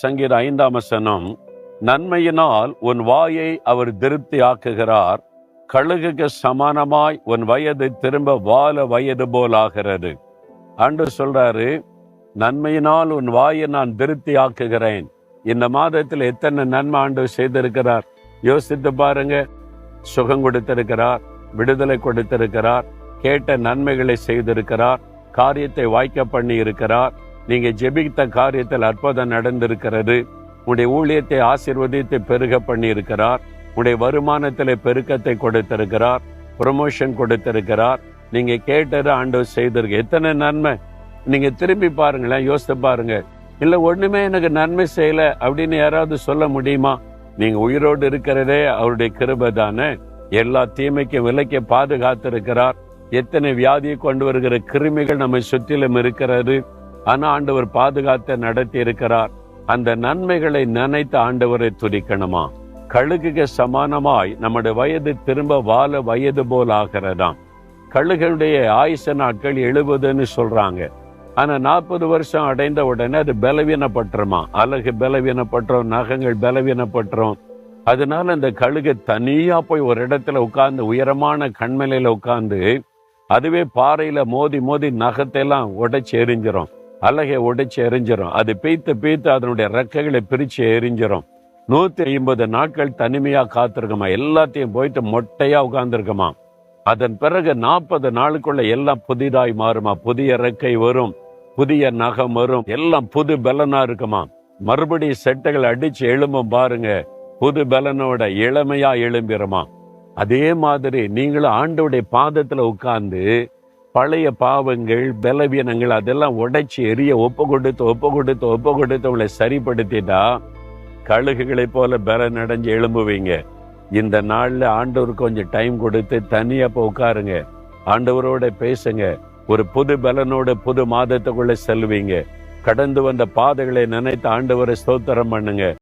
சங்கீத ஐந்தாம் வசனம் நன்மையினால் உன் வாயை அவர் திருப்தி ஆக்குகிறார் கழுகுக்கு சமானமாய் உன் வயது திரும்ப வால வயது போல் ஆகிறது. சொல்றாரு நன்மையினால் உன் வாயை நான் திருப்தி ஆக்குகிறேன் இந்த மாதத்தில் எத்தனை நன்மை ஆண்டு செய்திருக்கிறார்? யோசித்து பாருங்க. சுகம் கொடுத்திருக்கிறார் விடுதலை கொடுத்திருக்கிறார் கேட்ட நன்மைகளை செய்திருக்கிறார் காரியத்தை வாய்க்க பண்ணி இருக்கிறார் நீங்க ஜெபித்த காரியத்தில் அற்புதம் நடந்திருக்கிறது. உடைய ஊழியத்தை ஆசிர்வதித்து பெருக பண்ணி இருக்கிறார் உடைய வருமானத்தில் பெருக்கத்தை கொடுத்திருக்கிறார். ப்ரொமோஷன் கொடுத்திருக்கிறார். நீங்க கேட்டது ஆண்டவர் செய்திருக்கு. எத்தனை நன்மை. நீங்க திரும்பி பாருங்களேன் யோசித்து பாருங்க. இல்ல ஒண்ணுமே எனக்கு நன்மை செய்யல அப்படின்னு யாராவது சொல்ல முடியுமா? நீங்க உயிரோடு இருக்கிறதே அவருடைய கிருபை தானே. எல்லா தீமைக்கும் விலைக்கு பாதுகாத்திருக்கிறார். எத்தனை வியாதியை கொண்டு வருகிற கிருமிகள் நம்மை சுற்றிலும் இருக்கிறது. ஆனா ஆண்டவர் பாதுகாத்து நடத்தி இருக்கிறார். அந்த நன்மைகளை நினைத்து ஆண்டவரை துதிக்கணுமா? கழுகுக்கு சமானமாய் நம்முடைய வயது திரும்ப வாழ வயது போல் ஆகிறதாம். கழுகளுடைய ஆயுச நாட்கள் எழுபதுன்னு சொல்றாங்க. ஆனா நாற்பது வருஷம் அடைந்த உடனே அது பலவீனப்பட்டுருமா? அழகு பலவீனப்பட்டுரும் நகங்கள் பலவீனப்பட்டுரும். அதனால அந்த கழுகு தனியா போய் ஒரு இடத்துல உட்கார்ந்து உயரமான கண்மலையில உட்கார்ந்து அதுவே பாறையில மோதி மோதி நகத்தை எல்லாம் உடைச்சு எரிஞ்சிரும். அழகை உடைச்சு எரிஞ்சிடும் அது பெய்த்து பெய்த்து அதனுடைய ரெக்கைகளை பிரித்து எரிஞ்சிடும் நூற்றி ஐம்பது நாட்கள் தனிமையாக காத்திருக்குமா? எல்லாத்தையும் போயிட்டு மொட்டையாக உட்கார்ந்துருக்குமா? அதன் பிறகு நாற்பது நாளுக்குள்ள எல்லாம் புதிதாய் மாறுமா? புதிய ரெக்கை வரும். புதிய நகம் வரும். எல்லாம் புது பலனா இருக்குமா? மறுபடியும் செட்டைகள் அடிச்சு எழும்பும் பாருங்க. புது பலனோட இளமையா எழும்பிடுமா அதே மாதிரி நீங்களும் ஆண்டோடைய பாதத்துல உட்கார்ந்து பழைய பாவங்கள் பலவீனங்கள் அதெல்லாம் உடைச்சி எரிய ஒப்பு கொடுத்து ஒப்பு கொடுத்து ஒப்பு கொடுத்து உங்களை சரிப்படுத்திட்டா கழுகுகளைப் போல பலன் அடைஞ்சு எழும்புவீங்க. இந்த நாளில் ஆண்டவர் கொஞ்சம் டைம் கொடுத்து தனியாக போய் உட்காருங்க. ஆண்டவரோட பேசுங்க. ஒரு புது பலனோட புது மாதத்துக்குள்ளே செல்வீங்க. கடந்து வந்த பாதைகளை நினைத்து ஆண்டவரை ஸ்தோத்திரம் பண்ணுங்க.